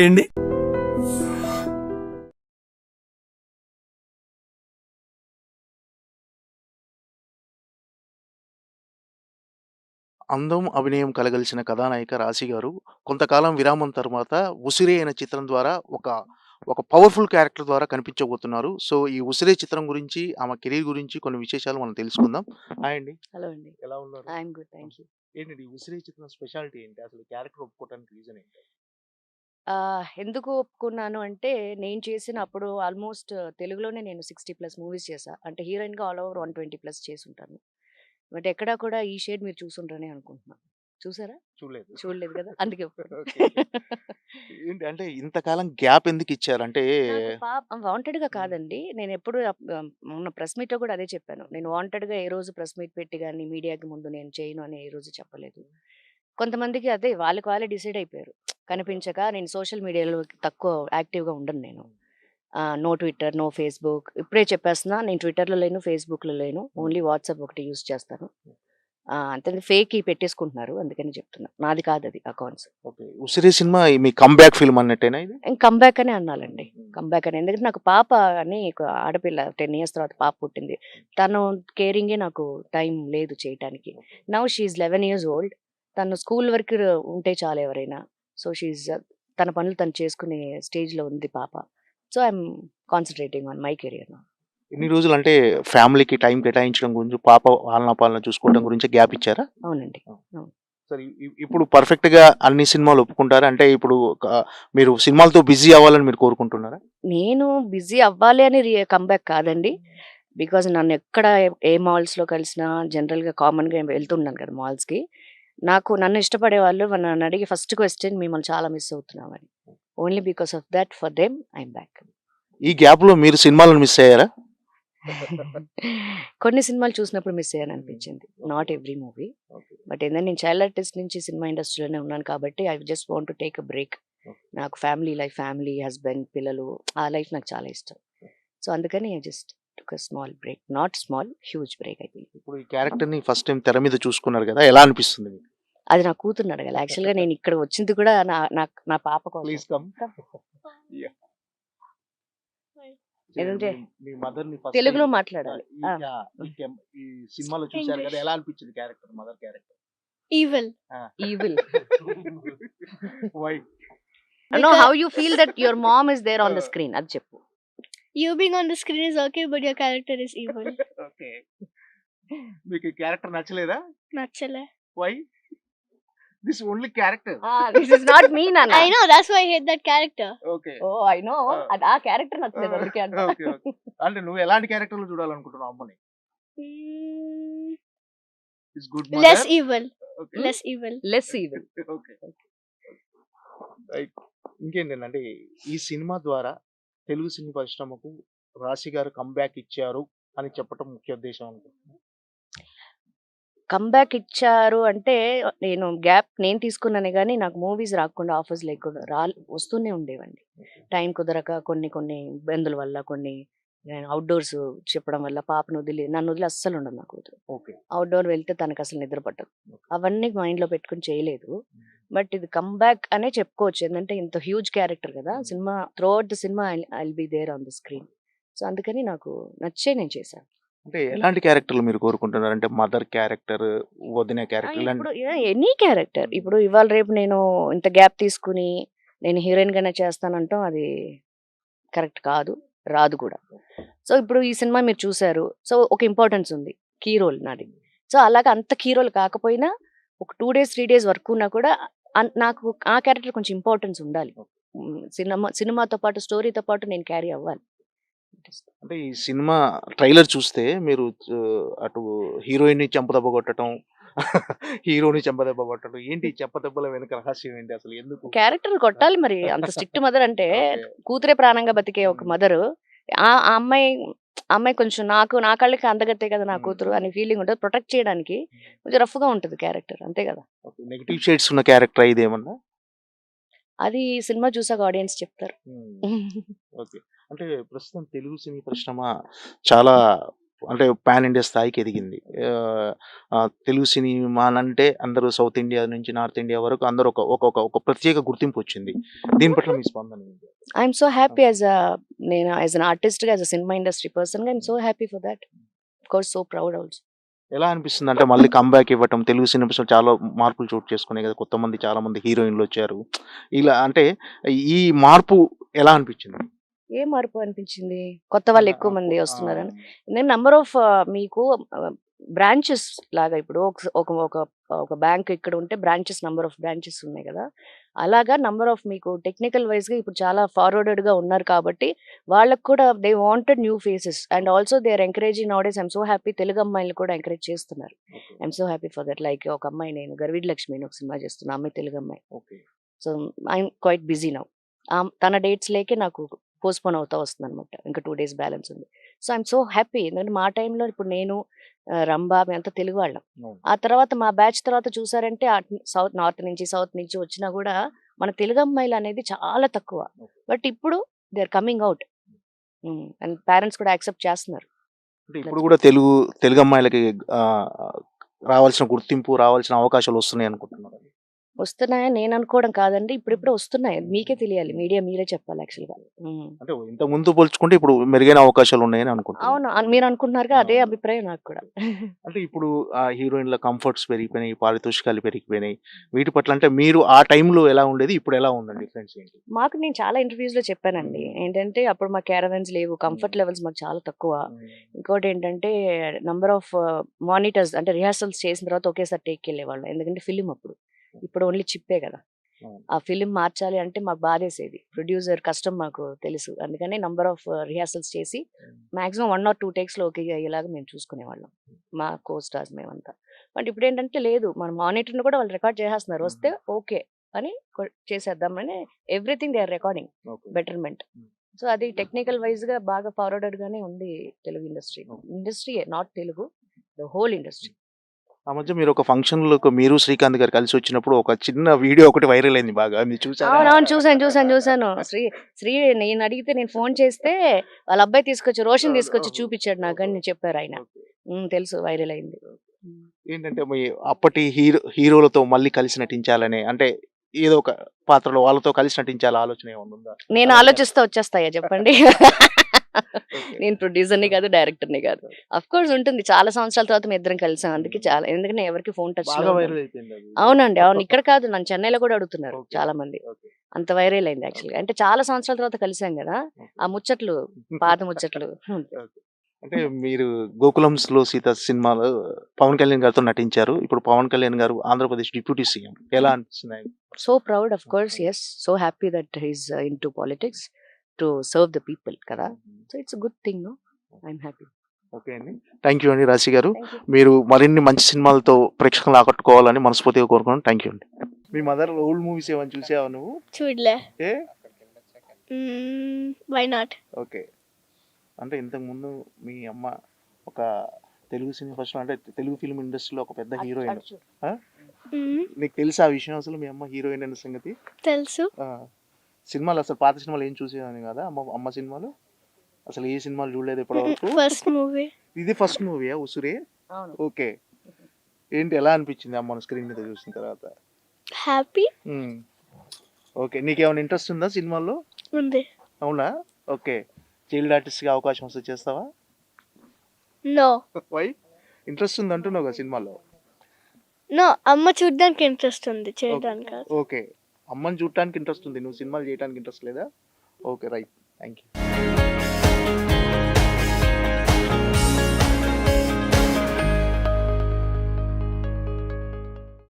ఏంటి అందం, అభినయం కలగలిసిన కథానాయిక రాశి గారు కొంతకాలం విరామం తర్వాత 'ఉసిరే' అనే చిత్రం ద్వారా ఒక, ఒక పవర్‌ఫుల్ క్యారెక్టర్ ద్వారా కనిపించబోతున్నారు. సో, ఈ 'ఉసిరే' చిత్రం గురించి, ఆమె కెరీర్ గురించి కొన్ని విశేషాలు మనం తెలుసుకుందాం. హాయ్ అండి. హలో అండి. ఎలా ఉన్నారు? I'm good. Thank you. ఏంటండి ఈ 'ఉసిరే' చిత్రం స్పెషాలిటీ ఏంటి? అసలు క్యారెక్టర్ ఒప్పుకోవడానికి రీజన్ ఏంటి? ఎందుకు ఒప్పుకున్నాను అంటే, నేను చేసిన అప్పుడు ఆల్మోస్ట్ తెలుగులోనే నేను 60 ప్లస్ మూవీస్ చేశా. అంటే హీరోయిన్‌గా ఆల్ ఓవర్ 120 ప్లస్ చేసుంటాను. బట్ ఎక్కడా కూడా ఈ షేడ్ మీరు చూసుండరనే అనుకుంటున్నా. చూసారా? చూడలేదు. చూడలేదు కదా! అందుకే ఒప్పుకున్నా. ఓకే. ఏంటి అంటే ఇంతకాలం గ్యాప్ ఎందుకు? అంటే నాకు పాప వాంటెడ్‌గా కాదండి. నేనెప్పుడు అప్ ఆహ్, మొన్న ప్రెస్ మీట్‌లో కూడా అదే చెప్పాను. నేను వాంటెడ్‌గా ఏ రోజు ప్రెస్ మీట్ పెట్టి గాని, మీడియాకి ముందు నేను చేయను అని ఏ రోజు చెప్పలేదు. కొంతమందికి అదే వాళ్ళకి వాళ్ళే డిసైడ్ అయిపోయారు. కనిపించక నేను సోషల్ మీడియాలో తక్కువ యాక్టివ్‌గా ఉండను నేను. No Twitter, no Facebook. ఇప్పుడే చెప్పేస్తున్నా నేను ట్విట్టర్‌లో లేను, ఫేస్‌బుక్‌లో లేను. ఓన్లీ వాట్సాప్ ఒకటి యూజ్ చేస్తాను. అంతే ఫేక్‌యి పెట్టేసుకుంటున్నారు. అందుకని చెప్తున్నా. నాది కాదది అకౌంట్స్. ఓకే. 'ఉసిరే' సినిమా మీ కమ్‌బ్యాక్ ఫిల్మ్ అన్నట్టేనా ఇది? ఇంక కమ్‌బ్యాక్ అనే అనాలండి. కమ్‌బ్యాక్ అని. ఎందుకంటే నాకు పాప అని ఆడపిల్ల 10 ఇయర్స్ తర్వాత పాప పుట్టింది. తను కేరింగే నాకు టైం లేదు చేయటానికి. Now she is 11 years old. తను స్కూల్ వరకు ఉంటే చాలు ఎవరైనా. సో, షీ ఈస్ తన పనులు తను చేసుకునే స్టేజ్‌లో ఉంది పాప. So, I'm concentrating on my career now. ఇన్ని రోజులు అంటే ఫ్యామిలీకి టైం కేటాయించడం గురించి, పాప ఆలనా పాలన చూసుకోవడం గురించి గ్యాప్ ఇచ్చారా? అవునండి. సరే ఇప్పుడు పర్ఫెక్ట్‌గా అన్ని సినిమాలు ఒప్పుకుంటారా? అంటే ఇప్పుడు మీరు సినిమాలతో బిజీ అవ్వాలని మీరు కోరుకుంటున్నారా? నేను బిజీ అవ్వాలి అని రి కమ్‌బ్యాక్ కాదండి. బికాజ్ నన్ను ఎక్కడ ఏ మాల్స్‌లో కలిసినా జనరల్‌గా కామన్‌గా వెళ్తుంటాను కదా మాల్స్‌కి. నాకు నన్ను ఇష్టపడే వాళ్ళు నన్ను అడిగే ఫస్ట్ క్వెషన్ మిమ్మల్ని చాలా miss అవుతున్నామని. Only because of that for them I'm back. ఈ గ్యాప్‌లో మీరు సినిమాలను మిస్ అయ్యారా? కొన్ని సినిమాలు చూసినప్పుడు మిస్ అయ్యాను అనిపించింది. Not every movie. బట్ ఏందంటే నేను చైల్డ్ ఆర్టిస్ట్ నుంచి సినిమా ఇండస్ట్రీలోనే ఉన్నాను కాబట్టి I just want to take a break. నాకు ఫ్యామిలీ లైఫ్, ఫ్యామిలీ, హస్బెండ్, పిల్లలు ఆ లైఫ్ నాకు చాలా ఇష్టం. సో, అందుకని I just took small break. Not small huge break I think. ఇప్పుడు ఈ క్యారెక్టర్‌ని ఫస్ట్ టైమ్ తెర మీద చూసుకున్నారు కదా! ఎలా అనిపిస్తుంది మీకు? అది నా కూతుర్ని అడగాలి. యాక్చువల్‌గా నేను ఇక్కడ వచ్చింది కూడా నా నా నా పాప కోసం. తెలుగులో మాట్లాడాలి. సినిమాలో చూసారు కదా! English. ఎలా అనిపించింది క్యారెక్టర్ మదర్ క్యారెక్టర్? Evil. ఆ! Evil. Why? No how you feel that your mom is there on the screen అది చెప్పు. you being on the screen is okay, but your character is evil. Okay. మీకు ఈ character నచ్చలేదా? Nachale. Why? This only character. This is not me నాన్న. I know, that's why I hate that character. Okay. Oh I know. ఆ! అది ఆ character నచ్చలేదు అందుకే అంట. ఓకే. అంటే నువ్వు ఎలాంటి క్యారెక్టర్‌లో చూడాలనుకుంటున్నావు అమ్మని? Is good evil. Okay. Less evil. Less evil. Okay. ఇంకేంటంటే ఈ సినిమా ద్వారా తెలుగు సినీ పరిశ్రమకు రాశి గారు కమ్‌బ్యాక్ ఇచ్చారు అని చెప్పటం ముఖ్య ఉద్దేశం అనుకుంటున్నా. కమ్‌బ్యాక్ ఇచ్చారు అంటే నేను గ్యాప్ నేను తీసుకున్నానే గానీ నాకు మూవీస్ రాకుండా ఆఫర్స్ లేకుండా రా వస్తూనే ఉండేవండి. టైం కుదరక కొన్ని కొన్ని ఇబ్బందుల వల్ల కొన్ని నేను అవుట్‌డోర్స్ చెప్పడం వల్ల పాపను వదిలి నన్ను వదిలి అస్సలు ఉండదు నా కూతురు. ఓకే. అవుట్‌డోర్ వెళ్తే తనకు అసలు నిద్ర పట్టదు. అవన్నీ మైండ్‌లో పెట్టుకొని చేయలేదు. బట్ ఇది కమ్‌బ్యాక్ అనే చెప్పుకోవచ్చు. ఏందంటే ఇంత హ్యూజ్ క్యారెక్టర్ కదా! Cinema throughout the cinema I be there on the screen. So, అందుకని నాకు నచ్చే నేను చేశాను. అంటే ఎలాంటి క్యారెక్టర్‌లు మీరు కోరుకుంటున్నారు? అంటే మదర్ క్యారెక్టర్, వదిన! క్యారెక్టర్ ఇప్పుడు! Any character. ఇప్పుడు ఇవాళ రేపు నేను ఇంత గ్యాప్ తీసుకొని నేను హీరోయిన్‌గానే చేస్తానంటాం అది కరెక్ట్ కాదు. రాదు కూడా. సో, ఇప్పుడు ఈ సినిమా మీరు చూసారు. సో, ఒక ఇంపార్టెన్స్ ఉంది. కీ రోల్ నాది. సో, అలాగా అంత కీ రోల్ కాకపోయినా ఒక 2 డేస్, 3 డేస్ వర్క్ ఉన్నా కూడా నాకు ఆ క్యారెక్టర్ కొంచెం ఇంపార్టెన్స్ ఉండాలి. సినిమా సినిమాతో పాటు స్టోరీతో పాటు నేను క్యారీ అవ్వాలి. అంటే ఈ సినిమా ట్రైలర్ చూస్తే మీరు అటు హీరోయిన్‌ని చెంపదెబ్బ కొట్టటం, హీరోని చెంపదెబ్బ కొట్టడం ఏంటి చెంపదెబ్బల వెనక రహస్యం ఏంటి అసలు ఎందుకు? క్యారెక్టర్ కొట్టాలి మరి. అంత స్ట్రిక్ట్ మదర్ అంటే. కూతురే ప్రాణంగా బతికే ఒక. మదరు ఆ ఆ అమ్మాయి ఆ అమ్మాయి కొంచెం నాకు నా కళ్ళకి అందగత్తే కదా నా. కూతురు అనే ఫీలింగ్ ఉంటది. ప్రొటెక్ట్ చేయడానికి కొంచెం రఫ్‌గా ఉంటది క్యారెక్టర్ అంతే కదా! నెగెటివ్ షేడ్స్ ఉన్న క్యారెక్టరా ఇదేమన్నా? అది సినిమా చూసాక ఆడియన్స్ చెప్తారు. ఓకే. అంటే ప్రస్తుతం తెలుగు సినీ పరిశ్రమ చాలా అంటే పాన్ ఇండియా స్థాయికి ఎదిగింది. తెలుగు సినిమా అనంటే అందరూ సౌత్ ఇండియా నుంచి నార్త్ ఇండియా వరకు అందరూ ఒక ఒక ఒక ప్రత్యేక గుర్తింపొచ్చింది. దీని పట్ల మీ స్పందన? I'm so happy as a నేను యాజ్ అన్ ఆర్టిస్ట్‌గా, యాజ్ అ సినిమా ఇండస్ట్రీ పర్సన్‌గా I'm so happy for. Of course so proud also. ఎలా అనిపిస్తుంది? అంటే మళ్ళీ కమ్‌బ్యాక్ ఇవ్వటం తెలుగు సినిమాస్‌లో చాలా మార్పులు చోటు చేసుకున్నాయి కదా! కొత్తమంది చాలా మంది హీరోయిన్‌లొచ్చారు. ఇలా అంటే ఈ మార్పు ఎలా అనిపించింది? ఏ మార్పు అనిపించింది? కొత్త వాళ్ళు ఎక్కువ మంది! వస్తున్నారని? నేను నంబర్ ఆఫ్ మీకు బ్రాంచెస్ లాగా ఇప్పుడు ఒక ఒక ఒక బ్యాంక్ ఇక్కడ ఉంటే బ్రాంచెస్ నంబర్ ఆఫ్ బ్రాంచెస్ ఉన్నాయి కదా! అలాగా నంబర్ ఆఫ్ మీకు టెక్నికల్ వైస్‌గా ఇప్పుడు చాలా ఫార్వర్డెడ్‌గా ఉన్నారు కాబట్టి వాళ్ళకి కూడా they wanted new faces and also they are encouraging nowadays I'm so happy Telugu అమ్మాయిల్ని కూడా ఎంకరేజ్ చేస్తున్నారు. I'm so happy for that. Like ఒక అమ్మాయి నేను 'గర్విడి లక్ష్మి' ఒక సినిమా చేస్తున్నా. అమ్మాయి తెలుగు అమ్మాయి. So I'm quite busy now. తన డేట్స్ లేకే నాకు పోస్ట్‌పోన్ అవుతా వస్తుందన్నమాట. ఇంకా 2 డేస్ బ్యాలెన్స్ ఉంది. So I'm so happy. ఎందుకంటే మా టైంలో ఇప్పుడు నేను రంభ మేమంతా తెలుగు వాళ్ళం. ఆ తర్వాత మా బ్యాచ్ తర్వాత చూసారంటే సౌత్ నార్త్ నుంచి, సౌత్ నుంచి వచ్చినా కూడా మన తెలుగు అమ్మాయిలనేది చాలా తక్కువ. బట్ ఇప్పుడు they are coming. Hmm. And parents కూడా యాక్సెప్ట్ చేస్తున్నారు. ఇప్పుడు కూడా తెలుగు తెలుగు అమ్మాయిలకి రావాల్సిన గుర్తింపు, రావాల్సిన అవకాశాలు వస్తున్నాయి అనుకుంటున్నారా? వస్తున్నాయని నేను అనుకోవడం కాదండి. ఇప్పుడిప్పుడే వస్తున్నాయి. మీకే తెలియాలి. మీడియా మీరే చెప్పాలి యాక్చువల్‌గా. అంటే ఇంతకు ముందు పోల్చుకుంటే ఇప్పుడు మెరుగైన అవకాశాలు ఉన్నాయని అనుకుంటున్నాను. అవును. మీరు అనుకుంటున్నారుగా అదే. అభిప్రాయం నాకు కూడా. అంటే ఇప్పుడు ఆ హీరోయిన్‌ల కంఫర్ట్స్ పెరిగిపోయినాయి, పారితోషికాలు పెరిగిపోయినాయి. వీటి పట్ల అంటే మీరు ఆ టైంలో ఎలా ఉండేది? ఇప్పుడు ఎలా ఉందండి డిఫరెన్స్ ఏంటి? మాకు నేను చాలా ఇంటర్వ్యూస్‌లో చెప్పానండి. ఏంటంటే అప్పుడు మాకు క్యారవాన్స్ లేవు. కంఫర్ట్ లెవెల్స్ మాకు చాలా తక్కువ. ఇంకోటేంటంటే నంబర్ ఆఫ్ మానిటర్స్ అంటే రిహార్సల్స్ చేసిన తర్వాత ఒకేసారి టేక్‌కెళ్ళేవాళ్ళం. ఎందుకంటే ఫిల్మ్ అప్పుడు. ఇప్పుడు ఓన్లీ చిప్పే కదా! ఆ ఫిల్మ్ మార్చాలి అంటే మాకు బాధేసేది. ప్రొడ్యూసర్ కష్టం మాకు తెలుసు. అందుకని నంబర్ ఆఫ్ రిహార్సల్స్ చేసి మాక్సిమం 1 ఆర్ 2 టేక్స్‌లో ఓకే అయ్యేలాగా మేము చూసుకునేవాళ్ళం. మా కో స్టార్స్ మేమంతా. బట్ ఇప్పుడేంటంటే లేదు. మన మానిటర్‌ని కూడా వాళ్ళు రికార్డ్ చేసేస్తున్నారు. వస్తే ఓకే అని చేసేద్దామని everything they are recording. Betterment. So అది టెక్నికల్ వైస్‌గా బాగా ఫార్వర్డెడ్‌గానే ఉంది Telugu industry. Okay. ఇండస్ట్రీయే not Telugu. The whole industry. ఆ మధ్య మీరు ఒక ఫంక్షన్‌లోకి మీరు, శ్రీకాంత్ గారు కలిసి వచ్చినప్పుడు ఒక చిన్న వీడియో ఒకటి వైరల్ అయింది బాగా. మీరు చూసారా? అవునవును. చూసాను. చూసాను. చూసాను. శ్రీ శ్రీ నేను అడిగితే నేను ఫోన్ చేస్తే వాళ్ళ అబ్బాయి తీసుకొచ్చి రోషన్ తీసుకొచ్చి చూపించాడు నాకని చెప్పారు ఆయన. తెలుసు వైరల్ అయింది. ఏంటంటే మీ అప్పటి హీరో హీరోలతో మళ్ళీ కలిసి నటించాలనే అంటే ఏదో ఒక పాత్రలో వాళ్ళతో కలిసి నటించాల ఆలోచన ఏమన్నా ఉందా? నేను ఆలోచిస్తే వచ్చేస్తాయా చెప్పండి? నేను ప్రొడ్యూసర్‌ని కాదు, డైరెక్టర్‌ని కాదు. ఆఫ్ కోర్స్ ఉంటుంది. చాలా సంవత్సరాల తర్వాత మేము ఇద్దరం కలిసాం. అందుకే చాలా ఎందుకంటే ఎవరికీ ఫోన్ అది. అవునండి. అవును. ఇక్కడ కాదు నన్ను చెన్నైలో కూడా అడుగుతున్నారు. చాలా మంది. అంత వైరల్ అయింది యాక్చువల్‌గా. అంటే చాలా సంవత్సరాల తర్వాత కలిసాం గదా! ఆ ముచ్చట్లు పాత ముచ్చట్లు. అంటే మీరు 'గోకులంస్‌లో సీత' సినిమాలో పవన్ కళ్యాణ్ గారితో నటించారు. ఇప్పుడు పవన్ కళ్యాణ్ గారు ఆంధ్రప్రదేశ్ డిప్యూటీ సీఎం. ఎలా అనిపిస్తుంది ఆయనకి? So proud of course. Yes. So happy that he is into politics to serve the people కదా! So it's good thing no. I am happy. Okay అండి. థాంక్ యూ అండి రాశి గారు. మీరు మరిన్ని మంచి సినిమాలతో ప్రేక్షకులను ఆకట్టుకోవాలని మనస్ఫూర్తిగా కోరుకున్నాను. థాంక్ యూ అండి. మీ మదర్ ఓల్డ్ మూవీస్ ఏమైనా చూసావా నువ్వు? చూడలే. ఏ? Why not? ఓకే. అంటే ఇంతకుముందు మీ అమ్మ ఒక తెలుగు సినిమా ఫస్ట్ అంటే తెలుగు ఫిల్మ్ ఇండస్ట్రీలో ఒక పెద్ద హీరోయిన్. నీకు తెలుసా ఆ విషయం అసలు మీ అమ్మ హీరోయిన్ అన్న సంగతి? తెలుసు. సినిమాలు అసలు పాత సినిమాలు ఏం చూసేదాన్ని కాదా? అమ్మ అమ్మ సినిమాలు? అసలు ఏ సినిమాలు చూడలేదు ఇప్పటివరకు? First movie. ఇది ఫస్ట్ మూవీయా 'ఉసురే'? ఓకే. ఏంటి ఎలా అనిపించింది అమ్మను స్క్రీన్ మీద చూసిన తర్వాత? హ్యాపీ. ఓకే. నీకేమైనా ఇంట్రెస్ట్ ఉందా సినిమాల్లో? ఉంది. అవునా? ఓకే. చైల్డ్ ఆర్టిస్ట్‌గా అవకాశం వస్తే చేస్తావా? నో. వై? ఇంట్రెస్ట్ ఉంది అంటున్నావు కదా సినిమాలో. నో. అమ్మ చూడ్డానికి ఇంట్రెస్ట్ ఉంది. చేయడానికి. ఓకే. అమ్మని చూడటానికి ఇంట్రెస్ట్ ఉంది. నువ్వు సినిమాలు చేయడానికి ఇంట్రెస్ట్ లేదా? ఓకే. రైట్. Thank you.